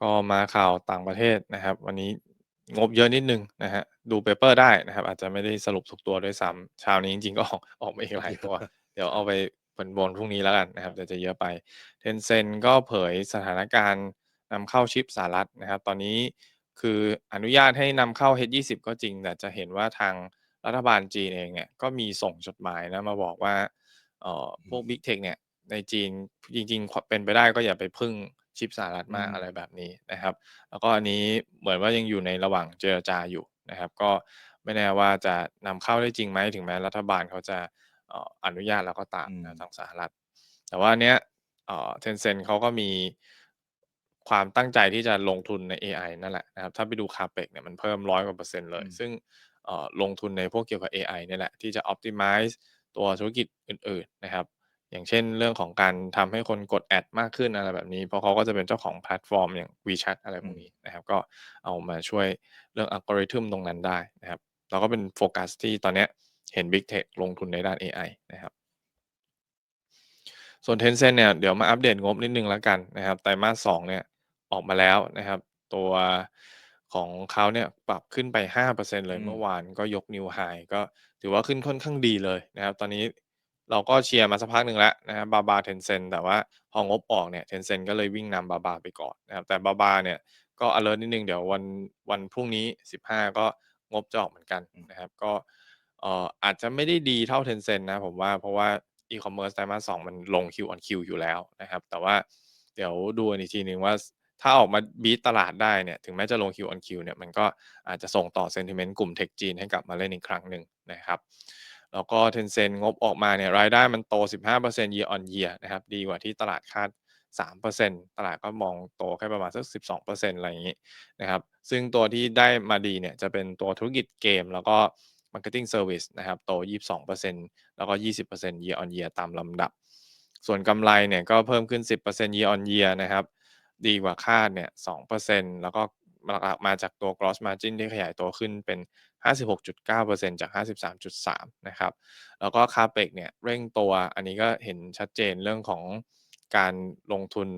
ก็มาข่าวต่างประเทศนะครับ วันนี้งบเยอะนิดหนึ่งนะครับดูเปเปอร์ได้นะครับ อาจจะไม่ได้สรุปทุกตัวด้วยซ้ำเช้านี้จริงๆก็ออกออกมาอีกหลายตัว เดี๋ยวเอาไปบนๆพรุ่งนี้แล้วกันนะครับเดี๋ยวจะเยอะไป Tencent ก็เผยสถานการณ์นำเข้าชิปสหรัฐนะครับ ตอนนี้คืออนุญาตให้นำเข้า H20 ก็จริง แต่จะเห็นว่าทางรัฐบาลจีนเองเนี่ยก็มีส่งจดหมายนะมาบอกว่าเอ่อพวก Big Tech เนี่ยในจีนจริงๆควเป็นไปได้ก็อย่าไปพึ่ง ชิปสหรัฐมากอืมอะไรแบบนี้นะครับ แล้วก็อันนี้เหมือนว่ายังอยู่ในระหว่างเจรจาอยู่นะครับ ก็ไม่แน่ว่าจะนำเข้าได้จริงไหมถึงแม้รัฐบาลเขาจะเอ่ออนุญาตแล้วก็ตามอืมนะทางสหรัฐ แต่ว่าอันเนี้ยเอ่อ Tencent เขาก็มีความตั้งใจที่จะลงทุนในเอไอนั่นแหละนะครับ ถ้าไปดู Capex เนี่ยมันเพิ่ม100กว่าเปอร์เซ็นต์เลยอืมซึ่งเอ่อลงทุนในพวกเกี่ยวกับเอไอเนี่ยแหละ ที่จะ Optimize ตัวธุรกิจอื่นๆนะครับ อย่างเช่นเรื่องของการทำให้คนกดแอดมากขึ้นอะไรแบบนี้ เพราะเขาก็จะเป็นเจ้าของแพลตฟอร์มอย่าง WeChat อะไรพวกนี้นะครับ ก็เอามาช่วยเรื่อง algorithm ตรงนั้นได้นะครับแล้วก็เป็นโฟกัสที่ตอนเนี้ยเห็น Big Tech ลงทุนในด้านเอไอนะครับ ส่วน Tencent เนี่ยเดี๋ยวมาอัปเดตงบนิดหนึ่งแล้วกันนะครับไตรมาส2เนี่ยออกมาแล้วนะครับ ตัวของเขาเนี่ยปรับขึ้นไป 5%เลยอืมเมื่อวานก็ยก New High ก็ถือว่าขึ้นค่อนข้างดีเลยนะครับ ตอนนี้ เราก็เชียร์มาสักพักหนึ่งแล้วนะครับ BABA Tencent แต่ว่าพองบออกเนี่ย Tencent ก็เลยวิ่งนำ BABA ไปก่อนนะครับแต่ BABA เนี่ยก็อะเลิร์นิดนึงเดี๋ยววันวันพรุ่งนี้ 15 ก็งบจะออกเหมือนกันนะครับ ก็เอ่ออาจจะไม่ได้ดีเท่า Tencent นะผมว่าเพราะว่าอีคอมเมิร์ซไตรมาส2มันลง Q on Q อยู่แล้วนะครับ แต่ว่าเดี๋ยวดูอีกทีหนึ่งว่าถ้าออกมาบีตตลาดได้เนี่ยถึงแม้จะลง Q on Q เนี่ยมันก็อาจจะส่งต่อ sentiment กลุ่มเทคจีนให้กลับมาเล่นอีกครั้งหนึ่งนะครับ แล้วก็ Tencent งบออกมาเนี่ยรายได้มันโต 15% year on year นะครับ ดีกว่าที่ตลาดคาด 3%ตลาดก็มองโตแค่ประมาณสัก 12%อะไรอย่างงี้นะครับ ซึ่งตัวที่ได้มาดีเนี่ยจะเป็นตัวธุรกิจเกม แล้วก็ Marketing Service นะครับโต 22%แล้วก็ 20% year on year ตามลำดับ ส่วนกำไรเนี่ยก็เพิ่มขึ้น 10% year on year นะครับ ดีกว่าคาดเนี่ย 2%แล้วก็หลักๆมาจากตัว Gross Margin ที่ขยายตัวขึ้นเป็น 56.9%จาก 53.3 นะครับ แล้วก็ Capex เนี่ยเร่งตัว อันนี้ก็เห็นชัดเจนเรื่องของการลงทุน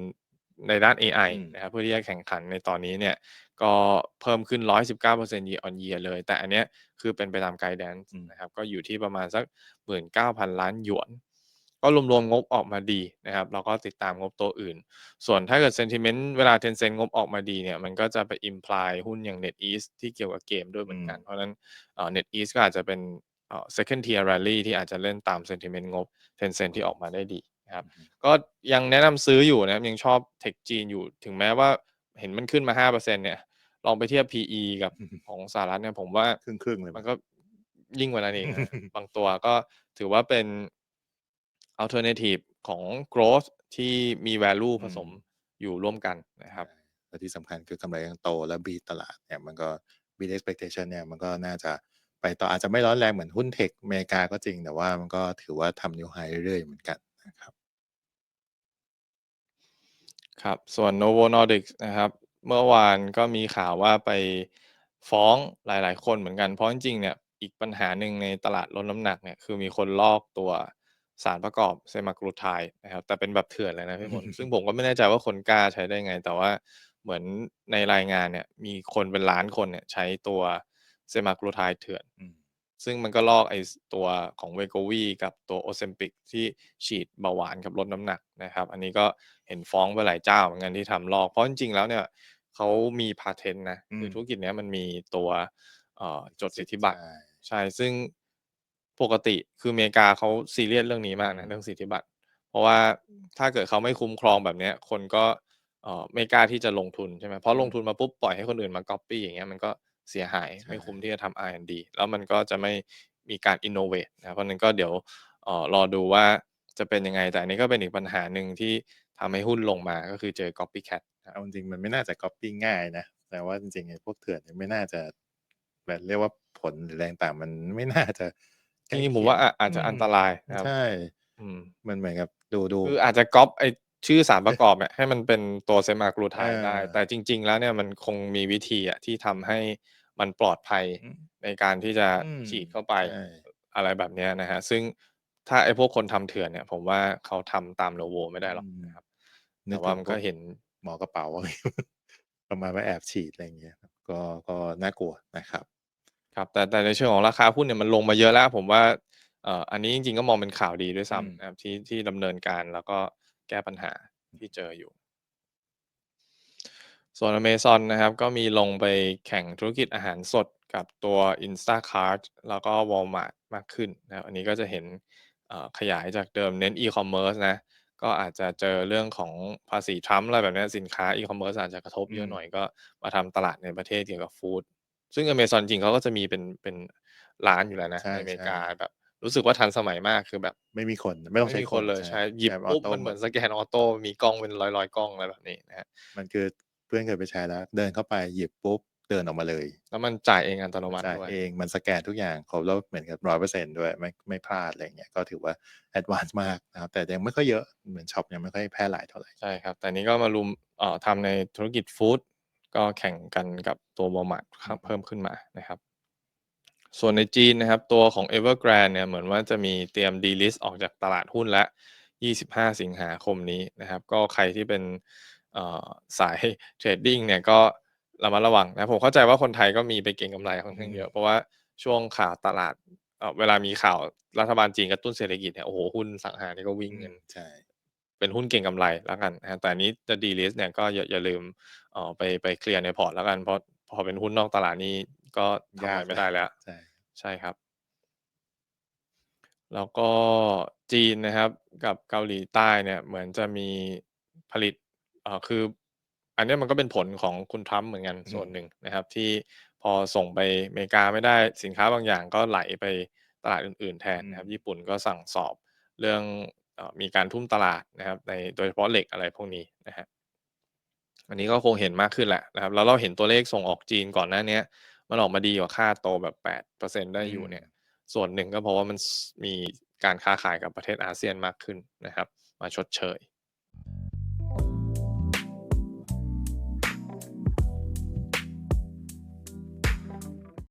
ในด้านเอไออืมนะครับเพื่อที่จะแข่งขันในตอนนี้เนี่ยก็เพิ่มขึ้น 119% year on year เลย แต่อันเนี้ยคือเป็นไปตาม Guidance อืมนะครับ ก็อยู่ที่ประมาณสัก 19,000 ล้านหยวน ก็รวมๆงบออกมาดีนะครับเราก็ติดตามงบตัวอื่น ส่วนถ้าเกิด sentiment เวลา Tencent งบออกมาดีเนี่ยมันก็จะไป imply หุ้นอย่าง NetEase ที่เกี่ยวกับเกมด้วยเหมือนกันอืมเพราะฉะนั้นเอ่อ NetEase ก็อาจจะเป็นเอ่อ second tier rally ที่อาจจะเล่นตาม sentiment งบ Tencent ที่ออกมาได้ดีนะครับอือฮึก็ยังแนะนำซื้ออยู่นะครับยังชอบเทคจีนอยู่ถึงแม้ว่าเห็นมันขึ้นมา5%เนี่ยลองไปเทียบ PE กับอือฮึของสหรัฐเนี่ยผมว่าครึ่งๆเลยมัมั้นงก็ยิ่งกว่านั้นอีกนะครับบางตัวก็ถือว่าเป็น ออลเทอร์เนทิฟของ growth ที่มี value อืผมสมมอยู่ร่วมกันนะครับใช่และที่สำคัญคือกำไรยังโตและบีตตลาดเนี่ยมันก็ beat expectation เนี่ยมันก็น่าจะไปต่ออาจจะไม่ร้อนแรงเหมือนหุ้นเทคอเมริกาก็จริง แต่ว่ามันก็ถือว่าทำ New High เรื่อยๆเหมือนกันนะครับครับ ส่วน Novo Nordisk นะครับ เมื่อวานก็มีข่าวว่าไปฟ้องหลาย ๆ คนเหมือนกัน เพราะจริงๆเนี่ยอีกปัญหาหนึ่งในตลาดลดน้ำหนักเนี่ยคือมีคนลอกตัว สารประกอบ Semaglutide นะครับ แต่เป็นแบบเถื่อนเลยนะพี่มนต์ซึ่งผมก็ไม่แน่ใจว่าคนกล้าใช้ได้ไง แต่ว่าเหมือนในรายงานเนี่ย มีคนเป็นล้านคนเนี่ย ใช้ตัว Semaglutide เถื่อนอืมซึ่งมันก็ลอกไอ้สตัวของ Wegovy กับตัว Ozempic ที่ฉีดเบาหวานกับลดน้ำหนักนะครับ อันนี้ก็เห็นฟ้องไปหลายเจ้าเหมือนกันที่ทำลอก เพราะจริงๆแล้วเนี่ยเขามีพาเทนต์นะอืคือมธุรกิจเนี้ยมันมีตัวเอ่อจดสิสิททธิธิบัตรใช่ใช่ซึ่ง ปกติคืออเมริกาเขาซีเรียสเรื่องนี้มากนะเรื่องสิทธิบัตร เพราะว่าถ้าเกิดเขาไม่คุ้มครองแบบเนี้ย คนก็เออไม่กล้าที่จะลงทุนใช่ไหมเพราะลงทุนมาปุ๊บปล่อยให้คนอื่นมาก๊อบปี้อย่างเงี้ยมันก็เสียหายไม่คุ้มที่จะทำ R&D แล้วมันก็จะไม่มีการอินโนเวตนะเพราะนั้นก็เดี๋ยวเออรอดูว่าจะเป็นยังไง แต่อันนี้ก็เป็นอีกปัญหาหนึ่งที่ทำให้หุ้นลงมาก็คือเจอ Copycat ครัเอาจริงมันไม่น่าจะก๊อบปี้ง่ายนะแต่ว่าจริงๆไอ้พวกเถื่อนไม่น่าจะแบบเรียกว่าผลหรืออะไรต่างมันไม่น่าจะ จล้ริงเคๆผียงมว่าอาอาจอืจะอันมตรายนะครับ ใช่ อืม มันเหมือนกับดูคือๆอาจจะก๊อบไอ้ชื่อสารประกอบเนี่ยให้มันเป็นตัวเอ Semaglutide ได้แต่อจริง ๆ แล้วเนี่ยมันคงมีวิธีอะที่ทำให้มันปลอดภัยอืมในการที่จะอืม ฉีดเข้าไปใช่อะไรแบบเนี้ยนะครับซึ่งถ้าไอ้พวกคนทำเถื่อนเนี่ย ผมว่าเขาทำตาม Novo ไม่ได้หรอกอืมนะครับนึแต่กว่าถึงมันพก็วกเห็น หมอกระเป๋าอะไรประมาณว่าแอบฉีดอะไรอย่างเงี้ยครับก็ก็น่ากลัวนะครับ ครับ แต่ แต่ในเชิงของราคาหุ้นเนี่ยมันลงมาเยอะแล้ว ผมว่า เอ่อ อันนี้จริง ๆ ก็มองเป็นข่าวดีด้วยอืซ้ำมนะครับ ที่ ที่ดำเนินการแล้วก็แก้ปัญหาที่เจออยู่ ส่วน Amazon นะครับ ก็มีลงไปแข่งธุรกิจอาหารสดกับตัว Instacart แล้วก็ Walmart มากขึ้นนะครับ อันนี้ก็จะเห็นเอ่อขยายจากเดิมเน้น E-commerce นะ ก็อาจจะเจอเรื่องของภาษีทรัมป์อะไรแบบเนี้ยสินค้า E-commerce อาจจะกระทบอืเยอะมหน่อยก็มาทำตลาดในประเทศเกี่ยวกับฟูด ซึ่ง Amazon จริงๆเขาก็จะมีเป็นเป็นร้านอยู่แล้วนะใช่ ในอเมริๆกาแบบ รู้สึกว่าทันสมัยมากคือแบบไม่มีคนไม่ต้องไม่ใช้มีคคนนเลยใช่ใช่หยิบแอปปุ๊บออโต้มันเหหมมือดนสแกนออโตมีกล้องเป็นร้อยๆกล้องอะไรแบบนี้นะครับมันคือเพื่อนเคยไปใช้แล้ว เดินเข้าไปหยิบปุ๊บเดินออกมาเลยแล้วมันจ่ายเองอัตโนมัติจ่ายด้วยเองมันสแกนทุกอย่างครบแล้วเหมือนกับ100%ด้วยไม่ไม่พลาดอะไรอย่างเงี้ยก็ถือว่าแอดวานซ์มากนะครับแต่ยังไม่ค่อยเยอะเหมือนช็อปยังไม่ค่อยแพร่หลายเท่าไรใช่ครับ แต่นี้ก็มารุมเอ่อทำในธุรกิจฟูด ก็แข่งกันกับตัว Walmart คอืรับมเพิ่มขึ้นมานะครับ ส่วนในจีนนะครับ ตัวของ Evergrande เนี่ยเหมือนว่าจะมีเตรียม delist ออกจากตลาดหุ้นแล้ว25 สิงหาคมนี้นะครับ ก็ใครที่เป็นเอ่อสายเทรดดิงเนี่ยก็ระมัดระวังนะผมเข้าใจว่าคนไทยก็มีไปเก็งกำไรค่อนอืข้างเยอะมเพราะว่าช่วงข่าวตลาดเอ่อเวลามีข่าวรัฐบาลจีนกระตุ้นเศรษฐกิจเนี่ยโอ้โฮหุ้นอสังหานี่ก็วิ่งอืกันมใช่ เป็นหุ้นเก็งกำไรแล้วกันนะครับแต่อันนี้จะ delist เนี่ยก็อย่าอย่าลืมเอ่อไปไปเคลียร์ในพอร์ตแล้วกันเพราะพอเป็นหุ้นนอกตลาดนี่ก็ทำยาอะกไรไม่แล้ได้วแล้วใช่ใช่ครับ แล้วก็จีนนะครับ กับเกาหลีใต้เนี่ยเหมือนจะมีผลิตเอ่อคือ อันเนี้ยมันก็เป็นผลของคุณทรัมป์เหมือนกันอืส่วนมหนึ่งนะครับ ที่พอส่งไปอเมริกาไม่ได้สินค้าบางอย่างก็ไหลไปตลาดอื่นๆแทนอืนะครับมญี่ปุ่นก็สั่งสอบเรื่องเอ่อ มีการทุ่มตลาดนะครับในโดยเฉพาะเหล็กอะไรพวกนี้นะครับอันนี้ก็คงเห็นมากขึ้นแหละนะครับแล้วเราเห็นตัวเลขส่งออกจีนก่อนหน้าเนี้ยมันออกมาดีกว่าคาดโตแบบ8%ได้อือยู่มเนี่ย ส่วนหนึ่งก็เพราะว่ามันสมีการค้าขายกับประเทศอาเซียนมากขึ้นนะครับ มาชดเชย